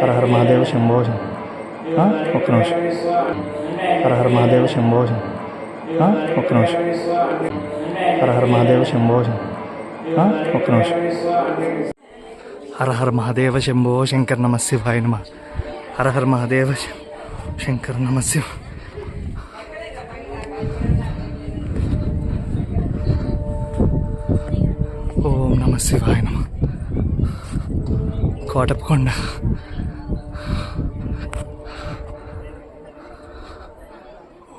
హర హర మహాదేవ శంభో శం- ఆ? ఒక్క నిమిషం హర హర మహాదేవ శంభో శం- ఆ? ఒక్క నిమిషం హర హర మహాదేవ శంభో శం- ఆ? ఒక్క నిమిషం హర హర మహాదేవ శంభో శంకర్ నమ శివాయ నమ ఓం నమ శివాయ నమ. కోటప్పకొండ.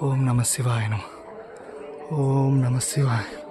ఓం నమ శివాయ నమ. ఓం నమ శివాయ.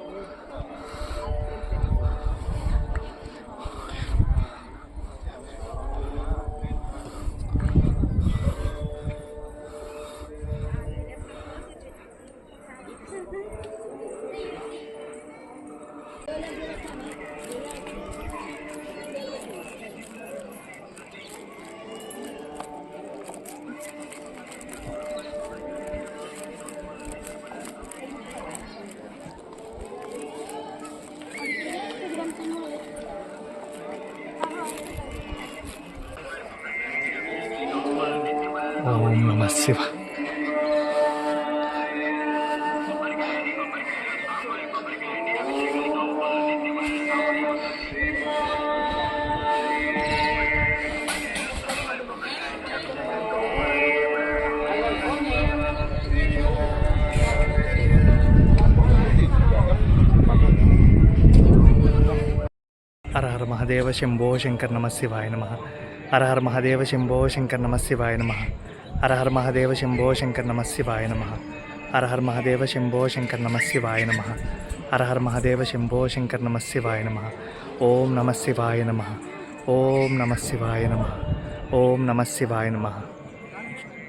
ఓం నమ శివ హర మహాదేవ శంభో శంకర్ నమశివాయ నమ. హర మహాదేవ శంభో శంకర్ నమశివాయ నమ. హర మహాదేవ శంభో శంకర్ నమశివాయ నమ. హర మహాదేవ శంభో శంకర్ నమశివాయ నమ. హర మహాదేవ శంభో శంకర్ నమశివాయ నమ. ఓం నమశివాయ నమ. ఓం నమశివాయ నమ. ఓం నమశివాయ నమ.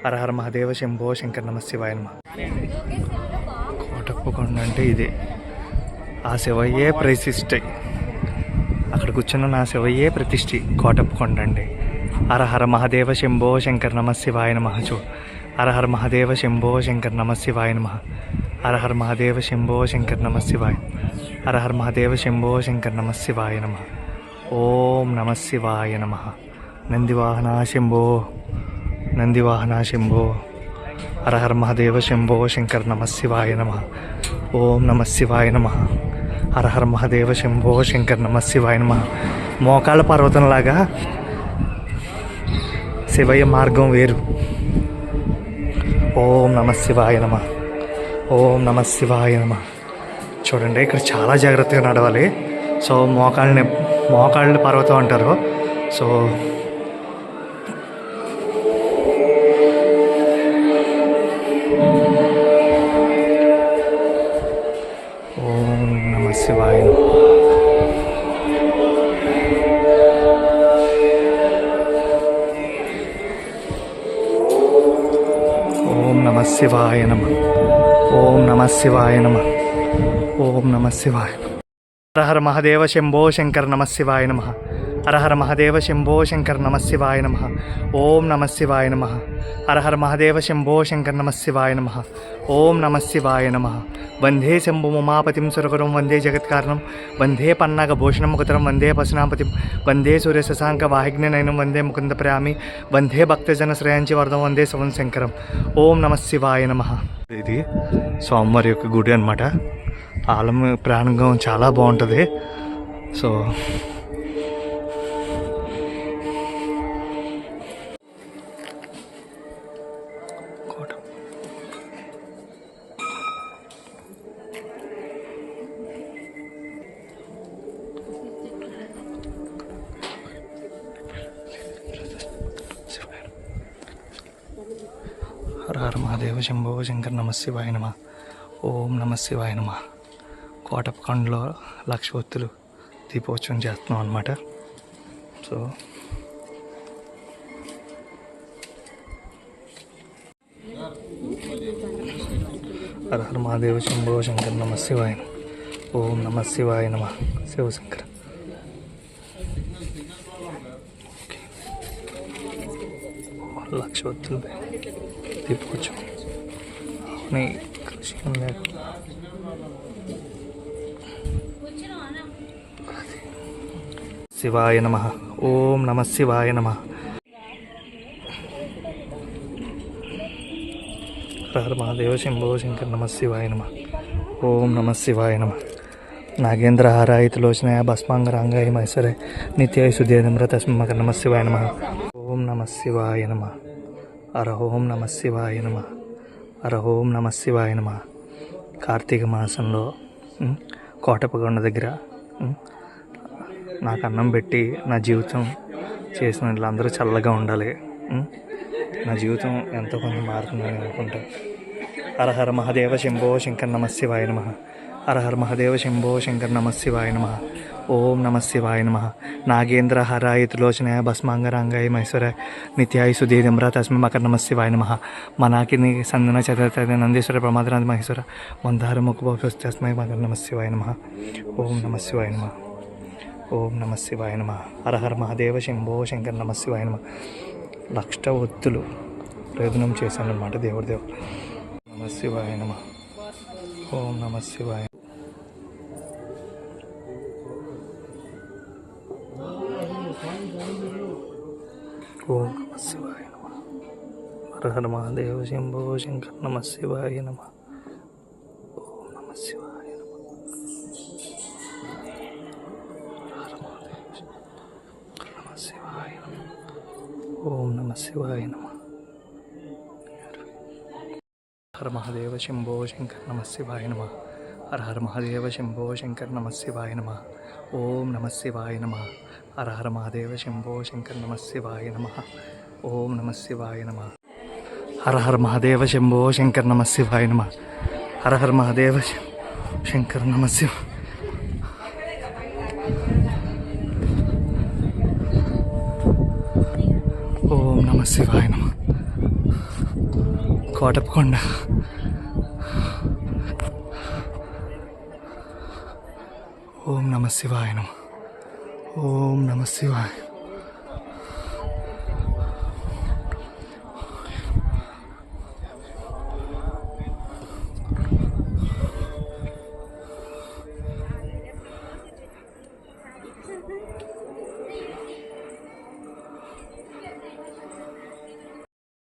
హర మహాదేవ శంభో శంకర్ నమశివాయ నమ. కోటప్పకొండ అంటే ఇదే. ఆ శివయ్యే ప్రతిష్ఠ కూర్చున్న నా శివయ్యే ప్రతిష్ఠి. కోటప్పకొండండి. అండి హర మహాదేవ శంభో శంకర్ నమ శివాయ నమ చూ. హర హర మహాదేవ శంభో శంకర్ నమ శివాయ నమ. హర మహాదేవ శంభో శంకర్ నమ శివాయ. హర మహాదేవ శంభో శంకర్ నమ శివాయ నమ. ఓం నమ శివాయ నమ. నందివాహన శంభో. నందివాహన శంభో. హర హర మహాదేవ శంభో శంకర్ నమ శివాయ నమ. ఓం నమ శివాయ నమ. హర హర మహాదేవ శంభో శంకర్ నమ శివాయ నమ. మోకాల పర్వతంలాగా శివయ్య మార్గం వేరు. ఓం నమ శివాయ నమ. ఓం నమ శివాయ నమ. చూడండి ఇక్కడ చాలా జాగ్రత్తగా నడవాలి. సో మోకాళ్ళని మోకాళ్ళ పర్వతం అంటారు. సో నమ శివాయ నమ. ఓం నమ శివాయ నమ. ఓం నమ శివాయ హర హర మహాదేవ శంభో శంకర్ నమ శివాయ నమ. హరహర మహదేవ శంభో శంకర్ నమశివాయ నమ. ఓం నమశివాయ నమ. హరహర మహదేవ శంభో శంకర్ నమశివాయ నమ. ఓం నమశివాయ నమ. వందే శంభు ఉమాపతిం సురగురం వందే జగత్కారణం వందే పన్నాగ భూషణముకుతరం వందే పశునాపతిం వందే సూర్య శశాంక వాహిగ్నయనం వందే ముకుంద ప్రయామి వందే భక్తజన శ్రేయాంచి వరదం వందే శవం శంకరం. ఓం నమశివాయ నమ. ఇది స్వామివారి యొక్క గుడి అనమాట ఆలం ప్రాణంగం చాలా బాగుంటుంది. సో హర మహాదేవ శంభో శంకర్ నమశివాయ నమ. ఓం నమశివాయ నమ. కోటప్పకొండలో లక్ష ఒత్తులు దీపోత్సవం చేస్తున్నాం అనమాట సో హర హర మహాదేవ శంభో శంకర్ నమశివాయ ఓం నమశివాయ నమ. శివశంకర్ లక్ష ఒత్తులు దీపోత్సవం అవునీ కృషి లేక శివాయ నమ. ఓం నమ శివాయ నమ. హర మహాదేవ శంభో శంకర్ నమ శివాయ నమ. ఓం నమ శివాయ నమ. నాగేంద్ర హారాయితలోచనయ భస్మాంగరాంగాయ మైసరే నిత్యాయ సుధేంద్ర తస్మక నమ శివాయ నమ. ఓం నమ శివాయ నమ. అరహోం ఓం నమ శివాయ నమ. హర నమ శివాయ నమ. కార్తీక మాసంలో కోటపగొండ కోటపకొండ దగ్గర నాకు అన్నం పెట్టి నా జీవితం చేసిన అందరూ చల్లగా ఉండాలి. నా జీవితం ఎంతో కొంత మారుతుందని అనుకుంటా. హర మహదేవ మహాదేవ శంభో శంకర్ నమ శివాయ నమ. హర హర మహాదేవ శంభో శంకర్ నమ శివాయ నమ. ఓం నమ శివాయ నమ. నాగేంద్ర హరాయ త్రిలోచనయ భస్మాంగరాంగాయ మైసూర నిత్యాయ సుధీరంబ్ర తస్మ మకర నమ శివాయ నమ. మనాకిని సందన చతుర్థ నందీశ్వర ప్రమాదనాథ మహేశ్వర మందార ముఖభోస్తస్మై మకర నమ శివాయ నమ. ఓం నమ శివాయ నమ. ఓం నమ శివాయ నమ. హర హర మహాదేవ శంభో శంకర్ నమ శివాయ నమ. లక్ష ఒత్తులు ప్రయోజనం చేశాను అనమాట దేవుడి దేవుడు. నమ శివాయ నమ. ఓం నమ శివాయ ఓం నమ శివాయ నమ. హర మహాదేవ శంభో శంకర్ నమ శివాయ నమ. ఓం నమ శివాయ నమ. నమ శివాయ నమ. ఓం నమ శివాయ నమ. హర మహాదేవ శంభో శంకర్ నమ శివాయ నమ. హర హర మహాదేవ శంభో శంకర్ నమశివాయ నమ ఓం నమశివాయ నమ హర హర మహాదేవ శంభో శంకర్ నమశివాయ నమ ఓం నమశివాయ నమ హర హర మహాదేవ శంభో శంకర్ నమశివాయ నమ హర హర మహాదేవ శంకర్ నమశివ ఓం నమశివాయ నమ కోటప్పకొండ ఓం నమ శివాయ నమ. ఓం నమ శివాయ.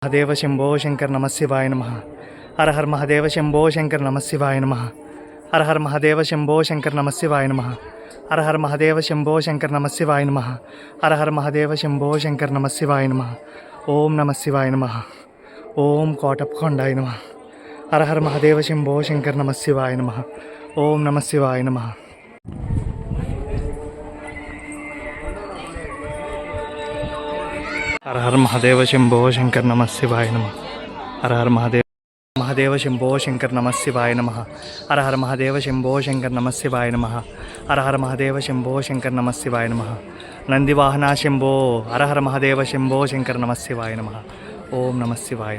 మహదేవ శంభో శంకర్ నమ శివాయ నమ. హర హర మహదేవ శంభో శంకర్ నమ శివాయ నమ. హర హర మహాదేవ శంభో శంకర్ నమ శివాయ నమ. హర హర మహాదేవ శంభో శంకర్ నమ శివాయ నమ. హర హర మహాదేవ శంభో శంకర్ నమ శివాయ నమ. ఓం నమ శివాయ నమ. ఓం కోటప్పకొండాయ నమ. హర హర మహాదేవ శంభో శంకర్ నమ శివాయ నమ. ఓం నమ శివాయ నమ. హర హర మహాదేవ శంభో శంకర్ నమ శివాయ నమ. హర హర మహాదేవ మహాదేవ శంభో శంకర్ నమ శివాయ నమ హర హర మహాదేవ శంభో శంకర్ నమ శివాయ నమ హర హర మహాదేవ శంభో శంకర్ నమ శివాయ నమ నందివాహన శంభో హర హర మహాదేవ శంభో శంకర్ నమ శివాయ నమ ఓం నమ శివాయ నమః.